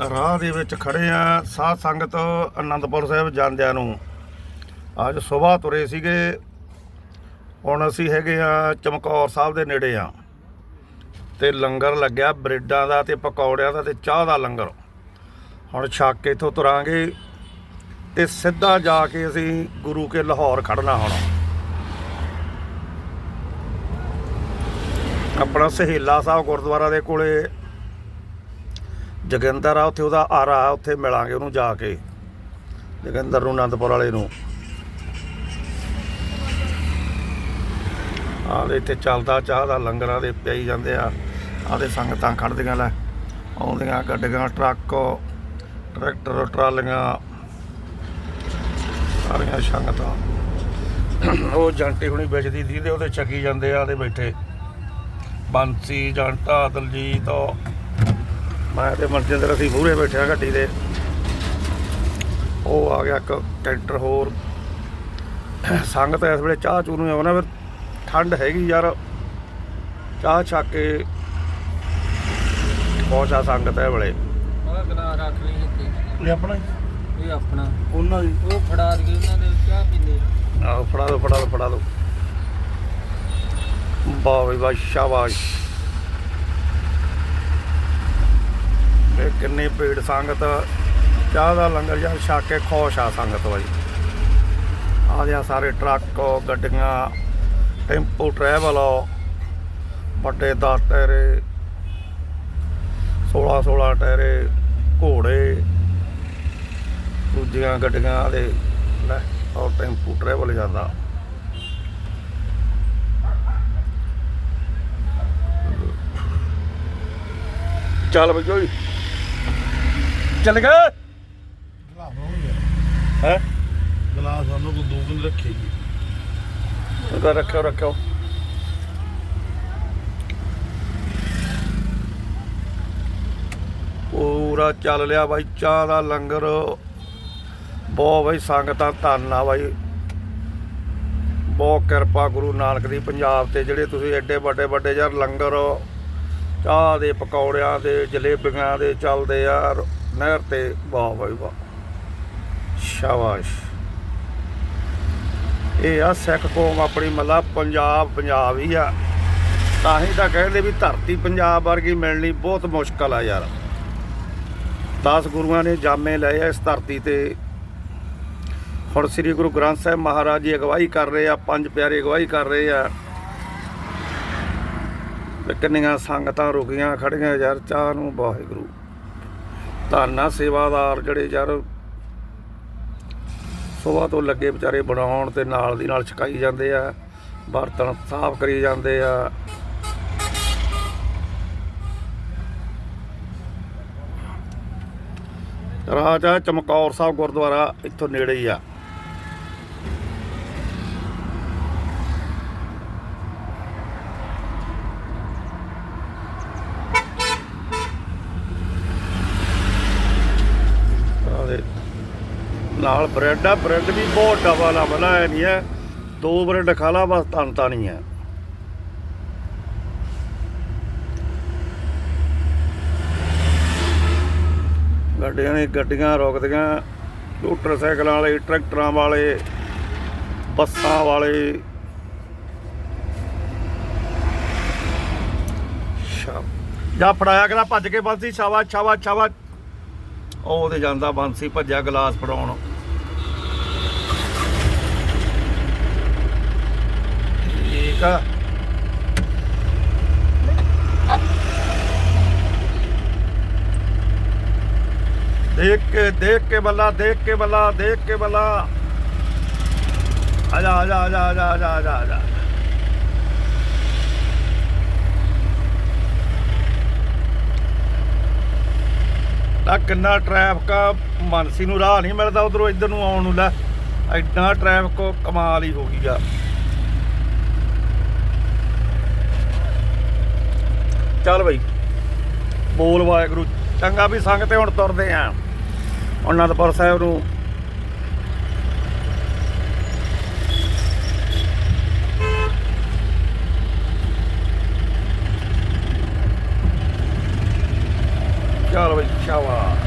ਰਾਹ ਦੇ ਵਿੱਚ ਖੜੇ ਆ ਸਾਧ ਸੰਗਤ ਆਨੰਦਪੁਰ ਸਾਹਿਬ ਜਾਂਦਿਆਂ ਨੂੰ। ਅੱਜ ਸਵੇਰ ਤੁਰੇ ਸੀਗੇ। ਹੁਣ ਅਸੀਂ ਹੈਗੇ ਆ ਚਮਕੌਰ ਸਾਹਿਬ ਦੇ ਨੇੜੇ ਆ। ਤੇ ਲੰਗਰ ਲੱਗਿਆ ਬ੍ਰੈਡਾਂ ਦਾ ਤੇ ਪਕੌੜਿਆਂ ਦਾ ਤੇ ਚਾਹ ਦਾ ਲੰਗਰ। ਹੁਣ ਛੱਕ ਕੇ ਇੱਥੋਂ ਤੁਰਾਂਗੇ ਤੇ ਸਿੱਧਾ ਜਾ ਕੇ ਅਸੀਂ ਗੁਰੂ ਕੇ ਲਾਹੌਰ ਖੜਨਾ ਹੁਣ। ਆਪਣਾ ਸਹੇਲਾ ਸਾਹਿਬ ਗੁਰਦੁਆਰਾ ਦੇ ਕੋਲੇ ਜਗਿੰਦਰ ਆ, ਉੱਥੇ ਉਹਦਾ ਆਰਾ ਆ, ਉੱਥੇ ਮਿਲਾਂਗੇ ਉਹਨੂੰ ਜਾ ਕੇ। ਜਗਿੰਦਰ ਨੂੰ ਆਨੰਦਪੁਰ ਵਾਲੇ ਨੂੰ। ਆਹ ਇੱਥੇ ਚੱਲਦਾ ਚਾਹ ਦਾ ਲੰਗਰਾਂ ਦੇ ਪਿਆਈ ਜਾਂਦੇ ਆ। ਆਦੇ ਸੰਗਤਾਂ ਖੜਦੀਆਂ ਲੈ, ਆਉਂਦੀਆਂ ਗੱਡੀਆਂ, ਟਰੱਕ, ਟਰੈਕਟਰ, ਟਰਾਲੀਆਂ। ਸਾਰੀਆਂ ਸੰਗਤਾਂ। ਉਹ ਜੰਟੀ ਹੁਣੀ ਵੇਚਦੀ ਸੀ ਤੇ ਉਹਦੇ ਚੱਕੀ ਜਾਂਦੇ ਆ ਤੇ ਬੈਠੇ। ਬੰਸੀ ਜੰਟਾ ਦਲਜੀਤ ਮੈਂ ਤੇ ਮਨਜਿੰਦਰ ਅਸੀਂ ਮੂਹਰੇ ਬੈਠੇ ਆ ਗੱਡੀ ਦੇ। ਉਹ ਆ ਗਿਆ ਇੱਕ ਟਰੈਕਟਰ ਹੋਰ। ਸੰਗਤ ਇਸ ਵੇਲੇ ਚਾਹ ਚੂ ਨੂੰ ਆਉਣਾ ਫਿਰ ਠੰਡ ਹੈਗੀ ਯਾਰ। ਚਾਹ ਛੱਕ ਕੇ ਪਹੁੰਚਾ ਸੰਗਤ ਹੈ ਵੇਲੇ। ਆਹ ਗਲਾ ਰੱਖ ਲਈ ਇੱਥੇ ਇਹ ਆਪਣਾ ਇਹ ਆਪਣਾ। ਉਹਨਾਂ ਦੀ? ਉਹ ਫੜਾ ਦਈਏ ਉਹਨਾਂ ਦੇ ਚਾਹ ਪੀਂਦੇ ਆਹੋ ਫੜਾ ਦੋ ਫੜਾ ਦੋ ਫੜਾ ਦੋ। ਵਾਹ ਬਈ ਵਾਹ ਸ਼ਾਬਾਸ਼। ਇਹ ਕਿੰਨੀ ਭੀੜ ਸੰਗਤ, ਚਾਹ ਦਾ ਲੰਗਰ ਯਾਰ ਛਕ ਕੇ ਖੁਸ਼ ਆ ਸੰਗਤ ਬਾਈ। ਆ ਸਾਰੇ ਟਰੱਕ, ਗੱਡੀਆਂ, ਟੈਂਪੂ ਟਰੈਵਲ ਵੱਡੇ ਦਸ ਟਾਇਰੇ 16 16 ਟਾਇਰੇ, ਘੋੜੇ, ਦੂਜੀਆਂ ਗੱਡੀਆਂ ਦੇ, ਲੈ, ਔਰ ਟੈਂਪੂ ਟਰੈਵਲ ਜਾਂਦਾ। ਚੱਲ ਬਈ, ਓਏ। ਚੱਲ ਗਏ ਹੈ ਗਲਾਸ ਸਾਨੂੰ ਕੋ ਦੋ ਦਿਨ ਰੱਖੇ ਜੀ। ਉਹਦਾ ਰੱਖਿਓ ਰੱਖਿਓ। ਪੂਰਾ ਚੱਲ ਲਿਆ ਬਾਈ ਚਾਹ ਦਾ ਲੰਗਰ। ਬਹੁਤ ਬਾਈ ਸੰਗਤਾਂ ਧੰਨ ਆ ਬਾਈ। ਬਹੁਤ ਕਿਰਪਾ ਗੁਰੂ ਨਾਨਕ ਦੀ ਪੰਜਾਬ ਤੇ ਜਿਹੜੇ ਤੁਸੀਂ ਐਡੇ ਵੱਡੇ ਵੱਡੇ ਯਾਰ ਲੰਗਰ ਚਾਹ ਦੇ ਪਕੌੜਿਆਂ ਦੇ ਜਲੇਬੀਆਂ ਦੇ ਚੱਲਦੇ ਆ। ਨਹਿਰ ਤੇ ਵਾਹ ਬਾਈ ਵਾਹ। ਸ਼ਾਬਾਸ਼। ਇਹ ਆ ਸਿੱਖ ਕੌਮ ਆਪਣੀ ਮੱਲਾ ਪੰਜਾਬ ਪੰਜਾਬ ਹੀ ਆ। ਤਾਂ ਹੀ ਤਾਂ ਕਹਿੰਦੇ ਵੀ ਧਰਤੀ ਪੰਜਾਬ ਵਰਗੀ ਮਿਲਣੀ ਬਹੁਤ ਮੁਸ਼ਕਲ ਆ ਯਾਰ। 10 ਗੁਰੂਆਂ ਨੇ ਜਾਮੇ ਲਏ ਆ ਇਸ ਧਰਤੀ ਤੇ। ਹੁਣ ਸ੍ਰੀ ਗੁਰੂ ਗ੍ਰੰਥ ਸਾਹਿਬ ਮਹਾਰਾਜ ਜੀ ਅਗਵਾਈ ਕਰ ਰਹੇ ਆ, ਪੰਜ ਪਿਆਰੇ ਅਗਵਾਈ ਕਰ ਰਹੇ ਆ। ਕਿੰਨੀਆਂ ਸੰਗਤਾਂ ਰੁਕੀਆਂ ਖੜੀਆਂ ਯਾਰ, ਚਾਹ ਨੂੰ ਵਾਹਿਗੁਰੂ। ਧੰਨਾ ਸੇਵਾਦਾਰ ਜਿਹੜੇ ਯਾਰ ਸੁਬਾਹ ਤੋਂ ਲੱਗੇ ਵਿਚਾਰੇ ਬਣਾਉਣ ਤੇ ਨਾਲ ਦੀ ਨਾਲ ਛਕਾਈ ਜਾਂਦੇ ਆ, ਬਰਤਨ ਸਾਫ਼ ਕਰੀ ਜਾਂਦੇ ਆ। ਰਾਜਾ ਚਮਕੌਰ ਸਾਹਿਬ ਗੁਰਦੁਆਰਾ ਇੱਥੋਂ ਨੇੜੇ ਹੀ ਆ ਆਹ ਦੇ ਨਾਲ ਬ੍ਰੈਡ ਆ ਬ੍ਰੈਡ ਵੀ ਬਹੁਤ ਡਬਲ ਆ ਬਣਾਇਆ ਨਹੀਂ ਹੈ। ਦੋ ਬ੍ਰੈਡ ਖਾ ਲਾ, ਬਸ ਤਨ ਤਾਂ ਨਹੀਂ ਹੈ। ਗੱਡੀਆਂ ਨੇ ਗੱਡੀਆਂ ਰੋਕਦੀਆਂ, ਮੋਟਰਸਾਈਕਲਾਂ ਵਾਲੇ, ਟਰੈਕਟਰਾਂ ਵਾਲੇ, ਬੱਸਾਂ ਵਾਲੇ। ਸ਼ਾ ਜਾ ਫੜਾਇਆ ਕਰਾ ਭੱਜ ਕੇ ਬੰਸੀ ਸ਼ਾਬਾਸ਼ ਸ਼ਾਬਾਸ਼ ਸ਼ਾਬਾਸ਼। ਉਹ ਤੇ ਜਾਂਦਾ ਬੰਸੀ ਭੱਜਿਆ ਗਲਾਸ ਫੜਾਉਣ। ਠੀਕ ਦੇਖ ਕੇ ਦੇਖ ਕੇ ਬੱਲਾ, ਦੇਖ ਕੇ ਬੱਲਾ, ਦੇਖ ਕੇ ਬੱਲਾ। ਆ ਜਾ ਆ ਜਾ ਆ ਜਾ ਆ ਜਾ ਆ ਜਾ ਆ ਜਾ ਤਾਂ ਕਿੰਨਾ ਟ੍ਰੈਫਿਕ ਆ, ਮਾਨਸੀ ਨੂੰ ਰਾਹ ਨਹੀਂ ਮਿਲਦਾ, ਉਧਰੋਂ ਇੱਧਰ ਨੂੰ ਆਉਣ ਨੂੰ ਲੈ। ਐਡਾ ਟ੍ਰੈਫਿਕ ਕਮਾਲ ਹੀ ਹੋ ਗਈ ਆ। ਚੱਲ ਬਈ। ਬੋਲ ਵਾਹਿਗੁਰੂ, ਚੰਗਾ ਵੀ ਸੰਗ ਤੇ ਹੁਣ ਤੁਰਦੇ ਆ। ਅਨੰਦਪੁਰ ਸਾਹਿਬ ਨੂੰ। ਚੱਲ ਬਈ, ਸ਼ਾਬਾਸ਼।